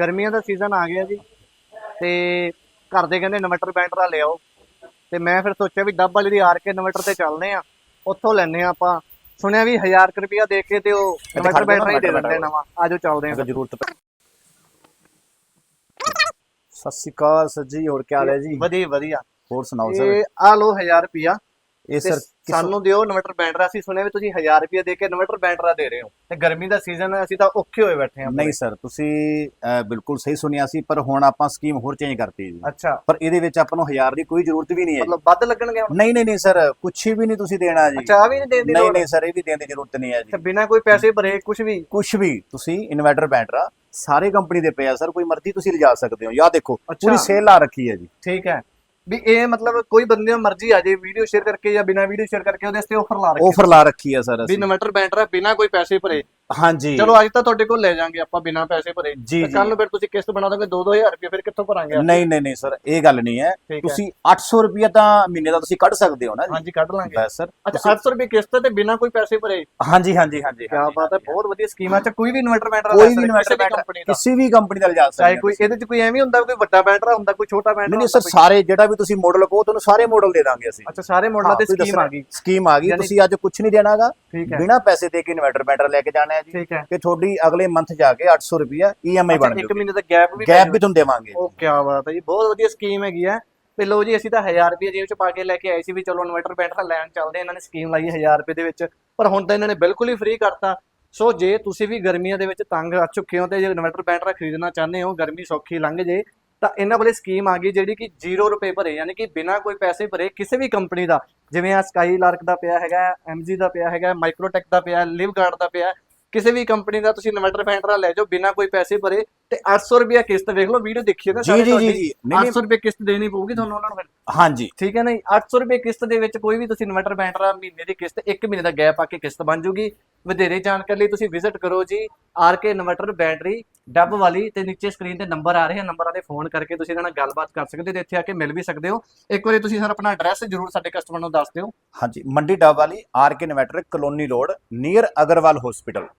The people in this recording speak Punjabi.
ਗਰਮੀਆਂ ਦਾ ਸੀਜ਼ਨ ਆ ਗਿਆ ਜੀ। ਤੇ ਘਰ ਦੇ ਕਹਿੰਦੇ ਇਨਵਰਟਰ ਬੈਟਰਾ ਲਿਆਓ। ਤੇ ਮੈਂ ਫਿਰ ਸੋਚਿਆ ਵੀ ਡੱਬ ਵਾਲੀ ਦੀ ਆਰ ਕੇ ਇਨਵਰਟਰ ਤੇ ਚੱਲਦੇ ਆ ਉੱਥੋਂ ਲੈਣੇ ਆ ਆਪਾਂ। ਸੁਣਿਆ ਵੀ 1000 ਰੁਪਿਆ ਦੇ ਕੇ ਤੇ ਉਹ ਇਨਵਰਟਰ ਬੈਟਰਾ ਹੀ ਦੇ ਦਿੰਦੇ ਨਵਾਂ। ਆਜੋ ਚੱਲਦੇ ਆ ਜ਼ਰੂਰਤ ਪੈ ਸਤਿ ਸ਼੍ਰੀ ਅਕਾਲ ਸਰ ਜੀ ਹੋਰ ਕੀ ਹਾਲ ਹੈ ਜੀ? ਵਧੀਆ ਵਧੀਆ। ਹੋਰ ਸੁਣਾਓ ਸਰ? ਇਹ ਆ ਲੋ 1000 ਰੁਪਿਆ ਇਹ ਤੇ ਸਰ ਸਾਨੂੰ ਦਿਓ ਇਨਵਰਟਰ ਬੈਟਰਾ ਅਸੀਂ ਸੁਣਿਆ ਵੀ ਤੁਸੀਂ 1000 ਰੁਪਏ ਦੇ ਕੇ ਇਨਵਰਟਰ ਬੈਟਰਾ ਦੇ ਰਹੇ ਹੋ ਤੇ ਗਰਮੀ ਦਾ ਸੀਜ਼ਨ ਹੈ ਅਸੀਂ ਤਾਂ ਔਖੇ ਹੋਏ ਬੈਠੇ ਹਾਂ ਨਹੀਂ ਸਰ ਤੁਸੀਂ ਬਿਲਕੁਲ ਸਹੀ ਸੁਣਿਆ ਸੀ ਪਰ ਹੁਣ ਆਪਾਂ ਸਕੀਮ ਹੋਰ ਚੇਂਜ ਕਰਤੀ ਜੀ। ਅੱਛਾ। ਪਰ ਇਹਦੇ ਵਿੱਚ ਆਪਾਂ ਨੂੰ 1000 ਦੀ ਕੋਈ ਜ਼ਰੂਰਤ ਵੀ ਨਹੀਂ ਹੈ। ਮਤਲਬ ਵੱਧ ਲੱਗਣਗੇ ਹੁਣ? ਨਹੀਂ ਨਹੀਂ ਨਹੀਂ ਸਰ ਕੁਝ ਵੀ ਨਹੀਂ ਤੁਸੀਂ ਦੇਣਾ ਜੀ। ਅੱਛਾ ਆ ਵੀ ਨਹੀਂ ਦੇਣ ਨਹੀਂ ਨਹੀਂ ਸਰ ਇਹ ਵੀ ਦੇਣ ਦੀ ਜ਼ਰੂਰਤ ਨਹੀਂ ਹੈ ਤੇ ਜੀ ਬਿਨਾ ਕੋਈ ਪੈਸੇ ਭਰੇ ਕੁਝ ਵੀ? ਕੁਝ ਵੀ ਤੁਸੀਂ ਇਨਵਰਟਰ ਬੈਟਰਾ ਸਾਰੇ ਕੰਪਨੀ ਦੇ ਪਏ ਆ ਸਰ ਕੋਈ ਮਰਜ਼ੀ ਤੁਸੀਂ ਲਿਜਾ ਸਕਦੇ ਹੋ। ਯਾ ਦੇਖੋ। ਪੂਰੀ ਸੇਲ ਲਾ ਰੱਖੀ ਹੈ ਜੀ। ਠੀਕ ਹੈ। ਵੀ ਇਹ ਮਤਲਬ ਕੋਈ ਬੰਦੇ ਨੂੰ ਮਰਜ਼ੀ ਆ ਜੇ ਵੀਡੀਓ ਸ਼ੇਅਰ ਕਰਕੇ ਜਾਂ ਬਿਨਾ ਵੀਡੀਓ ਸ਼ੇਅਰ ਕਰਕੇ ਉਹਦੇ ਵਾਸਤੇ ਆਫਰ ਲਾ ਰੱਖੀ ਆਫਰ ਲਾ ਰੱਖੀ ਹੈ ਸਰ ਵੀ ਅਸੀਂ। ਬੈਟਰਾ ਬਿਨਾ ਕੋਈ ਪੈਸੇ ਭਰੇ। ਹਾਂਜੀ। ਚਲੋ ਅੱਜ ਤਾਂ ਤੁਹਾਡੇ ਕੋਲ ਲੈ ਜਾਾਂਗੇ ਆਪਾਂ ਬਿਨਾ ਪੈਸੇ ਭਰੇ। ਜੀ, ਕੱਲ ਨੂੰ ਫਿਰ ਤੁਸੀਂ ਕਿਸ਼ਤ ਬਣਾ ਦੋਗੇ 2-2000 ਰੁਪਏ ਫਿਰ ਕਿੱਥੋਂ ਭਰਾਂਗੇ ਆਪਾਂ? ਨਹੀਂ ਨਹੀਂ ਨਹੀਂ ਸਰ ਇਹ ਗੱਲ ਨਹੀਂ ਹੈ। ਤੁਸੀਂ 800 ਰੁਪਏ ਤਾਂ ਮਹੀਨੇ ਦਾ ਤੁਸੀਂ ਕੱਢ ਸਕਦੇ ਹੋ ਨਾ ਜੀ। ਹਾਂਜੀ ਕੱਢ ਲਾਂਗੇ। ਬਸ ਸਰ ਅੱਛਾ 800 ਰੁਪਏ ਕਿਸ਼ਤ ਤੇ ਬਿਨਾ ਕੋਈ ਪੈਸੇ ਭਰੇ? ਹਾਂਜੀ ਹਾਂਜੀ ਹਾਂਜੀ ਕੀ ਬਾਤ ਹੈ ਬਹੁਤ ਵਧੀਆ ਸਕੀਮ ਹੈ। ਅੱਛਾ ਕੋਈ ਵੀ ਇਨਵਰਟਰ ਬੈਟਰਾ ਕੋਈ ਵੀ ਇਨਵਰਟਰ ਕੰਪਨੀ ਦਾ। ਕਿਸੇ ਵੀ ਕੰਪਨੀ ਦਾ ਲਿਜਾ ਸਕਦੇ ਚਾਹੇ ਕੋਈ। ਇਹਦੇ ਚ ਕੋਈ ਐਵੇਂ ਹੁੰਦਾ ਕੋਈ ਵੱਡਾ ਬੈਟਰਾ ਹੁੰਦਾ ਕੋਈ ਛੋਟਾ ਬੈਟਰਾ ਨਹੀਂ ਸਰ ਸਾਰੇ ਜਿਹੜਾ ਵੀ ਤੁਸੀਂ ਮਾਡਲ ਕਹੋ ਤੁਹਾਨੂੰ ਸਾਰੇ ਮਾਡਲ ਦੇ ਦਾਂਗੇ ਅਸੀਂ। ਅੱਛਾ ਸਾਰੇ ਮਾਡਲਾਂ ਤੇ ਸਕੀਮ ਆ ਗਈ। ਸਕੀਮ ਆ ਗਈ ਤੁਸੀਂ ਅੱਜ ਕੁਝ ਨਹੀਂ ਦੇਣਾਗਾ। ਠੀਕ ਹੈ। ਬਿਨਾ ਪੈਸੇ ਦੇ ਕੇ ਇਨਵਰਟਰ ਬੈਟਰ ਲੈ ਕੇ ਜਾਣਾ ਹੈ ਜੀ। ਠੀਕ ਹੈ। ਤੇ ਤੁਹਾਡੀ ਅਗਲੇ ਮੰਥ ਜਾ ਕੇ 800 ਰੁਪਿਆ ਈਐਮਆਈ ਬਣ ਜਾਊਗੀ ਮਹੀਨੇ ਦਾ ਗੈਪ ਵੀ ਗੈਪ ਵੀ ਤੁਹਾਨੂੰ ਦੇਵਾਂਗੇ ਉਹ ਕੀ ਬਾਤ ਹੈ ਜੀ ਬਹੁਤ ਵਧੀਆ ਸਕੀਮ ਹੈਗੀ ਹੈ। ਤੇ ਲੋ ਜੀ ਅਸੀਂ ਤਾਂ 1000 ਰੁਪਏ ਜੇਬ ਚ ਪਾ ਕੇ ਲੈ ਕੇ ਆਏ ਸੀ ਵੀ ਚਲੋ ਇਨਵਰਟਰ ਬੈਟਰਾ ਲੈਣ ਚੱਲਦੇ। ਇਹਨਾਂ ਨੇ ਸਕੀਮ ਲਾਈ 1000 ਰੁਪਏ ਦੇ ਵਿੱਚ। ਪਰ ਹੁਣ ਤਾਂ ਇਹਨਾਂ ਨੇ ਬਿਲਕੁਲ ਹੀ ਫ੍ਰੀ ਕਰਤਾ। ਸੋ ਜੇ ਤੁਸੀਂ ਵੀ ਗਰਮੀਆਂ ਦੇ ਵਿੱਚ ਤੰਗ ਆ ਚੁੱਕੇ ਹੋ ਤੇ ਜੇ ਇਨਵਰਟਰ ਬੈਟਰਾ ਖਰੀਦਣਾ ਚਾਹੁੰਦੇ ਹੋ ਗਰਮੀ ਸੌਖੀ ਲੰਘ ਜੇ ਤਾਂ ਇਹਨਾਂ ਕੋਲੇ ਸਕੀਮ ਆ ਗਈ ਜਿਹੜੀ ਕਿ 0 ਰੁਪਏ ਭਰੇ ਯਾਨੀ ਕਿ ਬਿਨਾ ਕੋਈ ਪੈਸੇ ਭਰੇ ਕਿਸੇ ਵੀ ਕੰਪਨੀ ਦਾ। ਜਿਵੇਂ ਆ ਸਕਾਈ ਲਾਰਕ ਦਾ ਪਿਆ ਹੈਗਾ ਐਮਜੀ ਦਾ ਪਿਆ ਹੈਗਾ ਮਾਈਕਰੋਟੈਕ ਦਾ ਪਿਆ ਲਿਵ ਗਾਰਡ ਦਾ ਪਿਆ ਕਿਸੇ ਵੀ ਕੰਪਨੀ ਦਾ ਤੁਸੀਂ ਇਨਵਰਟਰ ਬੈਟਰਾ ਲੈ ਜਾਓ ਬਿਨਾ ਕੋਈ ਪੈਸੇ ਭਰੇ ਤੇ 800 ਰੁਪਏ ਕਿਸ਼ਤ ਵੇਖ ਲਓ ਵੀਡੀਓ ਦੇਖੀਏ ਨਾ ਸਾਰੇ ਤੁਹਾਡੀ। ਜੀ। ਨਹੀਂ ਨਹੀਂ। 800 ਰੁਪਏ ਕਿਸ਼ਤ ਦੇਣੀ ਪਊਗੀ ਤੁਹਾਨੂੰ ਉਹਨਾਂ ਨੂੰ ਫਿਰ। ਹਾਂਜੀ। ਠੀਕ ਹੈ ਨਾ ਜੀ? 800 ਰੁਪਏ ਕਿਸ਼ਤ ਦੇ ਵਿੱਚ ਕੋਈ ਵੀ ਤੁਸੀਂ ਇਨਵਰਟਰ ਬੈਟਰਾ ਮਹੀਨੇ ਦੀ ਕਿਸ਼ਤ 1 ਮਹੀਨੇ ਦਾ ਗੈਪ ਆ ਕੇ ਕਿਸ਼ਤ ਬਣ ਜੂਗੀ। ਵਧੇਰੇ ਜਾਣਕਾਰੀ ਲਈ ਤੁਸੀਂ ਵਿਜ਼ਿਟ ਕਰੋ ਜੀ ਆਰਕੇ ਇਨਵਰਟਰ ਬੈਟਰੀ ਡੱਬ ਵਾਲੀ ਤੇ ਨੀਚੇ ਸਕਰੀਨ ਤੇ ਨੰਬਰ ਆ ਰਹੇ ਆ ਨੰਬਰਾਂ ਤੇ ਫੋਨ ਕਰਕੇ ਤੁਸੀਂ ਇਹਨਾਂ ਨਾਲ ਗੱਲਬਾਤ ਕਰ ਸਕਦੇ ਹੋ ਤੇ ਇੱਥੇ ਆ ਕੇ ਮਿਲ ਵੀ ਸਕਦੇ ਹੋ। ਇੱਕ ਵਾਰੀ ਤੁਸੀਂ ਸਰ ਆਪਣਾ ਐਡਰੈਸ ਜ਼ਰੂਰ ਸਾਡੇ ਕਸਟਮਰ ਨੂੰ ਦੱਸ ਦਿਓ। ਹਾਂਜੀ, Mandi Dabwali R K inverter colony road near Agarwal hospital